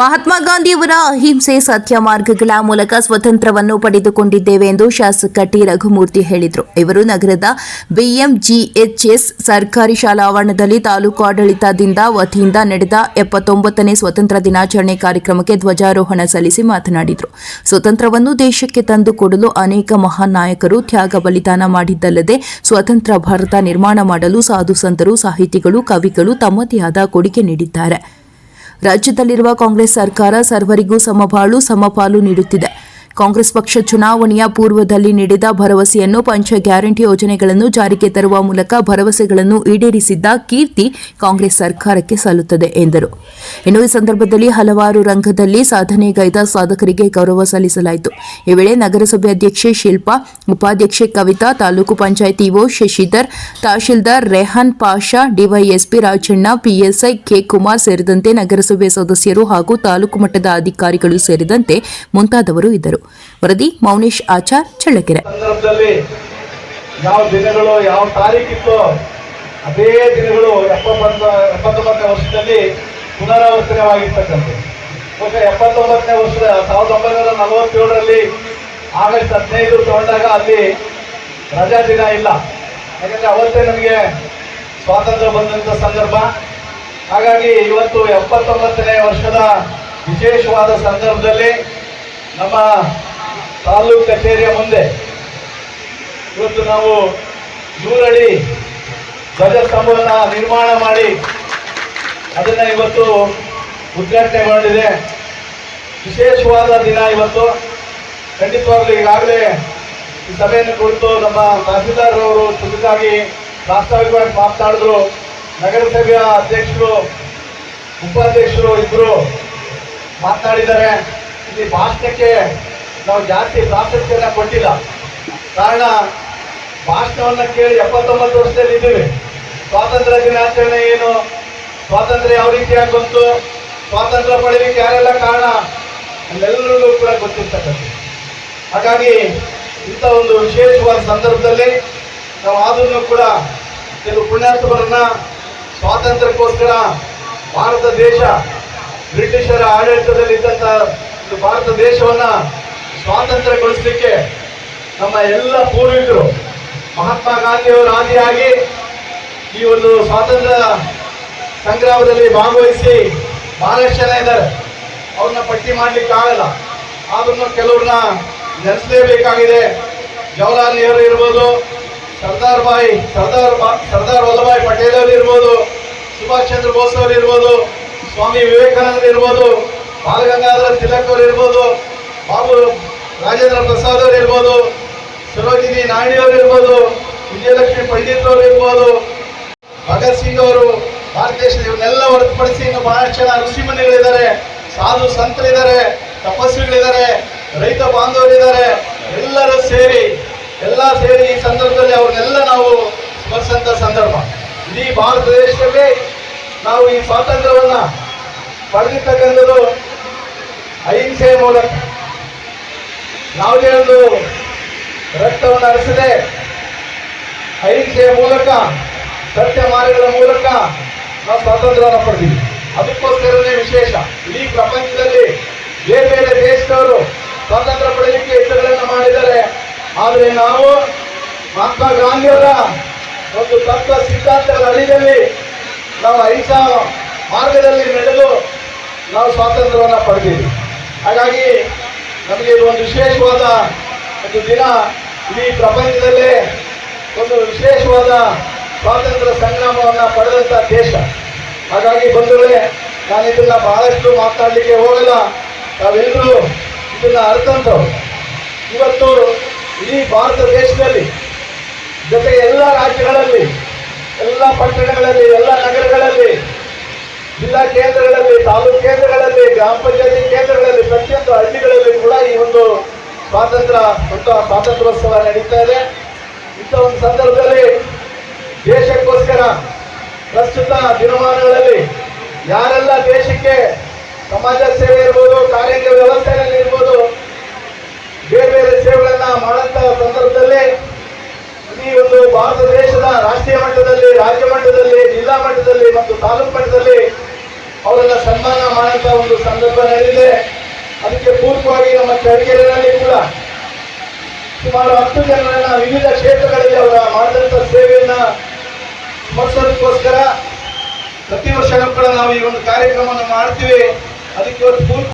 ಮಹಾತ್ಮ ಗಾಂಧಿಯವರ ಅಹಿಂಸೆ ಸತ್ಯ ಮಾರ್ಗಗಳ ಮೂಲಕ ಸ್ವತಂತ್ರವನ್ನು ಪಡೆದುಕೊಂಡಿದ್ದೇವೆ ಎಂದು ಶಾಸಕ ಟಿ. ರಘುಮೂರ್ತಿ ಹೇಳಿದರು. ಇವರು ನಗರದ ಬಿಎಂಜಿಎಚ್ಎಸ್ ಸರ್ಕಾರಿ ಶಾಲಾ ಆವರಣದಲ್ಲಿ ತಾಲೂಕು ಆಡಳಿತದಿಂದ ವತಿಯಿಂದ ನಡೆದ ಎಪ್ಪತ್ತೊಂಬತ್ತನೇ ಸ್ವತಂತ್ರ ದಿನಾಚರಣೆ ಕಾರ್ಯಕ್ರಮಕ್ಕೆ ಧ್ವಜಾರೋಹಣ ಸಲ್ಲಿಸಿ ಮಾತನಾಡಿದರು. ಸ್ವತಂತ್ರವನ್ನು ದೇಶಕ್ಕೆ ತಂದುಕೊಡಲು ಅನೇಕ ಮಹಾನ್ ನಾಯಕರು ತ್ಯಾಗ ಬಲಿದಾನ ಮಾಡಿದ್ದಲ್ಲದೆ ಸ್ವತಂತ್ರ ಭಾರತ ನಿರ್ಮಾಣ ಮಾಡಲು ಸಾಧು ಸಂತರು, ಸಾಹಿತಿಗಳು, ಕವಿಗಳು ತಮ್ಮದೇ ಆದ ಕೊಡುಗೆ ನೀಡಿದ್ದಾರೆ. ರಾಜ್ಯದಲ್ಲಿರುವ ಕಾಂಗ್ರೆಸ್ ಸರ್ಕಾರ ಸರ್ವರಿಗೂ ಸಮಬಾಳು ಸಮಪಾಲು ನೀಡುತ್ತಿದೆ. ಕಾಂಗ್ರೆಸ್ ಪಕ್ಷ ಚುನಾವಣೆಯ ಪೂರ್ವದಲ್ಲಿ ನೀಡಿದ ಭರವಸೆಯನ್ನು ಪಂಚ ಗ್ಯಾರಂಟಿ ಯೋಜನೆಗಳನ್ನು ಜಾರಿಗೆ ತರುವ ಮೂಲಕ ಭರವಸೆಗಳನ್ನು ಈಡೇರಿಸಿದ್ದ ಕೀರ್ತಿ ಕಾಂಗ್ರೆಸ್ ಸರ್ಕಾರಕ್ಕೆ ಸಲ್ಲುತ್ತದೆ ಎಂದರು. ಇನ್ನು ಈ ಸಂದರ್ಭದಲ್ಲಿ ಹಲವಾರು ರಂಗದಲ್ಲಿ ಸಾಧನೆಗೈದ ಸಾಧಕರಿಗೆ ಗೌರವ ಸಲ್ಲಿಸಲಾಯಿತು. ಈ ವೇಳೆ ನಗರಸಭೆ ಅಧ್ಯಕ್ಷೆ ಶಿಲ್ಪಾ, ಉಪಾಧ್ಯಕ್ಷೆ Kavitha, taluk panchayat EO Shashidhar, tahsildar Rehan Pasha, DYSP Rajanna, PSI K Kumar ಸೇರಿದಂತೆ ನಗರಸಭೆ ಸದಸ್ಯರು ಹಾಗೂ ತಾಲೂಕು ಮಟ್ಟದ ಅಧಿಕಾರಿಗಳು ಸೇರಿದಂತೆ ಮುಂತಾದವರು ಇದ್ದರು. ವರದಿ ಮೌನೇಶ್ ಆಚಾರ್ ಚಳ್ಳಕೆರೆ. ಯಾವ ದಿನಗಳು, ಯಾವ ತಾರೀಕಿತ್ತು, ಅದೇ ದಿನಗಳು ಎಪ್ಪತ್ತೊಂಬತ್ತು, ಎಪ್ಪತ್ತೊಂಬತ್ತನೇ ವರ್ಷದಲ್ಲಿ ಪುನರಾವರ್ತನೆವಾಗಿರ್ತಕ್ಕಂಥದ್ದು ಬಹುಶಃ ಎಪ್ಪತ್ತೊಂಬತ್ತನೇ ವರ್ಷದ ಸಾವಿರದ ಒಂಬೈನೂರ ನಲವತ್ತೇಳರಲ್ಲಿ ಆಗಸ್ಟ್ ಹದಿನೈದು ತಗೊಂಡಾಗ ಅಲ್ಲಿ ರಜಾ ದಿನ ಇಲ್ಲ. ಯಾಕಂದ್ರೆ ಅವತ್ತೇ ನಮಗೆ ಸ್ವಾತಂತ್ರ್ಯ ಬಂದಂಥ ಸಂದರ್ಭ. ಹಾಗಾಗಿ ಇವತ್ತು ಎಪ್ಪತ್ತೊಂಬತ್ತನೇ ವರ್ಷದ ವಿಶೇಷವಾದ ಸಂದರ್ಭದಲ್ಲಿ ನಮ್ಮ ತಾಲೂಕು ಕಚೇರಿಯ ಮುಂದೆ ಇವತ್ತು ನಾವು ನೂರಡಿ ಧ್ವಜಸ್ತಂಭವನ್ನು ನಿರ್ಮಾಣ ಮಾಡಿ ಅದನ್ನ ಇವತ್ತು ಉದ್ಘಾಟನೆ ಮಾಡಿದೆ. ವಿಶೇಷವಾದ ದಿನ ಇವತ್ತು. ಖಂಡಿತವಾಗ್ಲೂ ಈಗಾಗಲೇ ಈ ಸಭೆಯನ್ನು ಕುರಿತು ನಮ್ಮ ತಹಸೀಲ್ದಾರ್ರವರು ಚುರುಕಾಗಿ ಪ್ರಾಸ್ತಾವಿಕವಾಗಿ ಮಾತನಾಡಿದ್ರು. ನಗರಸಭೆಯ ಅಧ್ಯಕ್ಷರು, ಉಪಾಧ್ಯಕ್ಷರು ಇಬ್ಬರು ಮಾತನಾಡಿದ್ದಾರೆ. ಇಲ್ಲಿ ಭಾಷಣಕ್ಕೆ ನಾವು ಜಾಸ್ತಿ ಪ್ರಾಶಸ್ತ್ಯನ ಕೊಟ್ಟಿಲ್ಲ. ಕಾರಣ, ಭಾಷಣವನ್ನು ಕೇಳಿ ಎಪ್ಪತ್ತೊಂಬತ್ತು ವರ್ಷದಲ್ಲಿ ಇದ್ದೀವಿ. ಸ್ವಾತಂತ್ರ್ಯ ದಿನಾಚರಣೆ ಏನು? ಸ್ವಾತಂತ್ರ್ಯ ಯಾವ ರೀತಿಯಾಗಿ ಬಂತು? ಸ್ವಾತಂತ್ರ್ಯ ಪಡೆಯಲಿಕ್ಕೆ ಯಾರೆಲ್ಲ ಕಾರಣ? ಎಲ್ಲರಿಗೂ ಕೂಡ ಗೊತ್ತಿರ್ತಕ್ಕಂಥ ಹಾಗಾಗಿ ಇಂಥ ಒಂದು ವಿಶೇಷವಾದ ಸಂದರ್ಭದಲ್ಲಿ ನಾವು ಆದ್ರೂ ಕೂಡ ಕೆಲವು ಪುಣ್ಯಾತ್ಮರನ್ನ ಸ್ವಾತಂತ್ರ್ಯಕ್ಕೋಸ್ಕರ ಭಾರತ ದೇಶ ಬ್ರಿಟಿಷರ ಆಡಳಿತದಲ್ಲಿ ಇದ್ದಂಥ ಒಂದು ಭಾರತ ದೇಶವನ್ನ ಸ್ವಾತಂತ್ರ್ಯಗೊಳಿಸಲಿಕ್ಕೆ ನಮ್ಮ ಎಲ್ಲ ಪೂರ್ವಿಕರು ಮಹಾತ್ಮ ಗಾಂಧಿಯವರು ಆದಿಯಾಗಿ ಈ ಒಂದು ಸ್ವಾತಂತ್ರ್ಯ ಸಂಗ್ರಾಮದಲ್ಲಿ ಭಾಗವಹಿಸಿ ಬಹಳಷ್ಟು ಜನ ಇದ್ದಾರೆ ಅವ್ರನ್ನ ಪಟ್ಟಿ ಮಾಡ್ಲಿಕ್ಕೆ ಆಗಲ್ಲ. ಆದ್ರೂ ಕೆಲವ್ರನ್ನ ನೆನೆಸಲೇಬೇಕಾಗಿದೆ. ಜವಾಹರ್ಲಾಲ್ ನೆಹರು ಇರ್ಬೋದು, ಸರ್ದಾರ್ ಬಾಯಿ ಸರ್ದಾರ್ ಸರ್ದಾರ್ ವಲ್ಲಭಾಯ್ ಪಟೇಲ್ ಅವರು ಇರ್ಬೋದು, ಸುಭಾಷ್ ಚಂದ್ರ ಬೋಸ್ ಅವರು ಇರ್ಬೋದು, ಸ್ವಾಮಿ ವಿವೇಕಾನಂದರು ಇರ್ಬೋದು ಬಾಲಗಂಗಾಧರ ತಿಲಕ್ ಅವರು ಇರ್ಬೋದು, ಬಾಬು ರಾಜೇಂದ್ರ ಪ್ರಸಾದ್ ಅವರು ಇರ್ಬೋದು ಸರೋಜಿನಿ ನಾಯ್ಡಿ ಅವರು ಇರ್ಬೋದು, ವಿಜಯಲಕ್ಷ್ಮಿ ಪಂಡಿತ್ ಅವರು ಇರ್ಬೋದು, ಭಗತ್ ಸಿಂಗ್ ಅವರು ಭಾರತ ದೇಶದ ಇವನ್ನೆಲ್ಲ ಹೊರತುಪಡಿಸಿ ಇನ್ನು ಬಹಳಷ್ಟು ಜನ ಋಷಿಮುನಿಗಳಿದ್ದಾರೆ ಸಾಧು ಸಂತರಿದ್ದಾರೆ, ತಪಸ್ವಿಗಳಿದ್ದಾರೆ, ರೈತ ಬಾಂಧವರಿದ್ದಾರೆ, ಎಲ್ಲರೂ ಸೇರಿ, ಎಲ್ಲ ಸೇರಿ ಈ ಸಂದರ್ಭದಲ್ಲಿ ಅವ್ರನ್ನೆಲ್ಲ ನಾವು ಸ್ಮರಿಸಂತ ಸಂದರ್ಭ. ಇಡೀ ಭಾರತ ದೇಶದಲ್ಲಿ ನಾವು ಈ ಸ್ವಾತಂತ್ರ್ಯವನ್ನು ಪಡೆದಿರ್ತಕ್ಕಂಥದ್ದು ಅಹಿಂಸೆಯ ಮೂಲಕ ಯಾವುದೇ ಒಂದು ರಕ್ತವನ್ನು ಹರಿಸದೆ ಅಹಿಂಸೆಯ ಮೂಲಕ, ಸತ್ಯ ಮಾರ್ಗಗಳ ಮೂಲಕ ನಾವು ಸ್ವಾತಂತ್ರ್ಯವನ್ನು ಪಡೆದಿವಿ ಅದಕ್ಕೋಸ್ಕರನೇ ವಿಶೇಷ, ಇಡೀ ಪ್ರಪಂಚದಲ್ಲಿ ಬೇರೆ ಬೇರೆ ದೇಶದವರು ಸ್ವಾತಂತ್ರ್ಯ ಪಡೆಯಲಿಕ್ಕೆ ಯತ್ನಗಳನ್ನು ಮಾಡಿದ್ದಾರೆ. ಆದರೆ ನಾವು ಮಹಾತ್ಮ ಗಾಂಧಿಯವರ ಒಂದು ತತ್ವ ಸಿದ್ಧಾಂತಗಳ ಅಡಿಯಲ್ಲಿ ನಾವು ಅಹಿಂಸಾ ಮಾರ್ಗದಲ್ಲಿ ನಡೆದು ನಾವು ಸ್ವಾತಂತ್ರ್ಯವನ್ನು ಪಡೆದಿವಿ ಹಾಗಾಗಿ ನಮಗೆ ಇದು ಒಂದು ವಿಶೇಷವಾದ ಒಂದು ದಿನ ಇಡೀ ಪ್ರಪಂಚದಲ್ಲೇ ಒಂದು ವಿಶೇಷವಾದ ಸ್ವಾತಂತ್ರ್ಯ ಸಂಗ್ರಾಮವನ್ನು ಪಡೆದಂಥ ದೇಶ. ಹಾಗಾಗಿ ಬಂಧುಗಳೇ, ನಾನು ಇದನ್ನು ಬಹಳಷ್ಟು ಮಾತನಾಡಲಿಕ್ಕೆ ಹೋಗಲ್ಲ. ತಾವೆಲ್ಲರೂ ಇದನ್ನ ಅರ್ಥಂತವ್ರು. ಇವತ್ತು ಇಡೀ ಭಾರತ ದೇಶದಲ್ಲಿ, ಜೊತೆಗೆ ಎಲ್ಲ ರಾಜ್ಯಗಳಲ್ಲಿ, ಎಲ್ಲ ಪಟ್ಟಣಗಳಲ್ಲಿ, ಎಲ್ಲ ನಗರಗಳಲ್ಲಿ ಜಿಲ್ಲಾ ಕೇಂದ್ರಗಳಲ್ಲಿ, ತಾಲೂಕು ಕೇಂದ್ರಗಳಲ್ಲಿ, ಗ್ರಾಮ ಪಂಚಾಯತಿ ಕೇಂದ್ರಗಳಲ್ಲಿ, ಪ್ರತಿಯೊಂದು ಹಳ್ಳಿಗಳಲ್ಲಿ ಕೂಡ ಈ ಒಂದು ಸ್ವಾತಂತ್ರ್ಯ, ದೊಡ್ಡ ಸ್ವಾತಂತ್ರ್ಯೋತ್ಸವ ನಡೀತಾ ಇದೆ. ಇಂಥ ಒಂದು ಸಂದರ್ಭದಲ್ಲಿ ದೇಶಕ್ಕೋಸ್ಕರ ಪ್ರಸ್ತುತ ದಿನಮಾನಗಳಲ್ಲಿ ಯಾರೆಲ್ಲ ದೇಶಕ್ಕೆ ಸಮಾಜ ಸೇವೆ ಇರ್ಬೋದು ಕಾರ್ಯಾಂಗ ವ್ಯವಸ್ಥೆಯಲ್ಲಿ ಇರ್ಬೋದು ಬೇರೆ ಬೇರೆ ಸೇವೆಗಳನ್ನ ಮಾಡಂತ ಸಂದರ್ಭದಲ್ಲಿ ಈ ಒಂದು ಭಾರತ ದೇಶದ ರಾಷ್ಟ್ರೀಯ ಮಟ್ಟದಲ್ಲಿ ರಾಜ್ಯ ಮಟ್ಟದಲ್ಲಿ ಜಿಲ್ಲಾ ಮಟ್ಟದಲ್ಲಿ ಮತ್ತು ತಾಲೂಕು ಮಟ್ಟದಲ್ಲಿ ಅವರೆಲ್ಲ ಸನ್ಮಾನ ಮಾಡುವಂತ ಒಂದು ಸಂದರ್ಭ ನಡೆದಿದೆ ಅದಕ್ಕೆ ಪೂರ್ವವಾಗಿ ನಮ್ಮ ಚಳ್ಳಕೆರೆಯಲ್ಲಿ ಕೂಡ ಸುಮಾರು ಹತ್ತು ಜನರನ್ನ ವಿವಿಧ ಕ್ಷೇತ್ರಗಳಲ್ಲಿ ಅವರ ಮಾಡಿದಂಥ ಸೇವೆಯನ್ನ ಸ್ಮರಿಸೋದಕ್ಕೋಸ್ಕರ ಪ್ರತಿ ವರ್ಷ ಕೂಡ ನಾವು ಈ ಒಂದು ಕಾರ್ಯಕ್ರಮವನ್ನು ಮಾಡ್ತೀವಿ. ಅದಕ್ಕೆ ಇವತ್ತು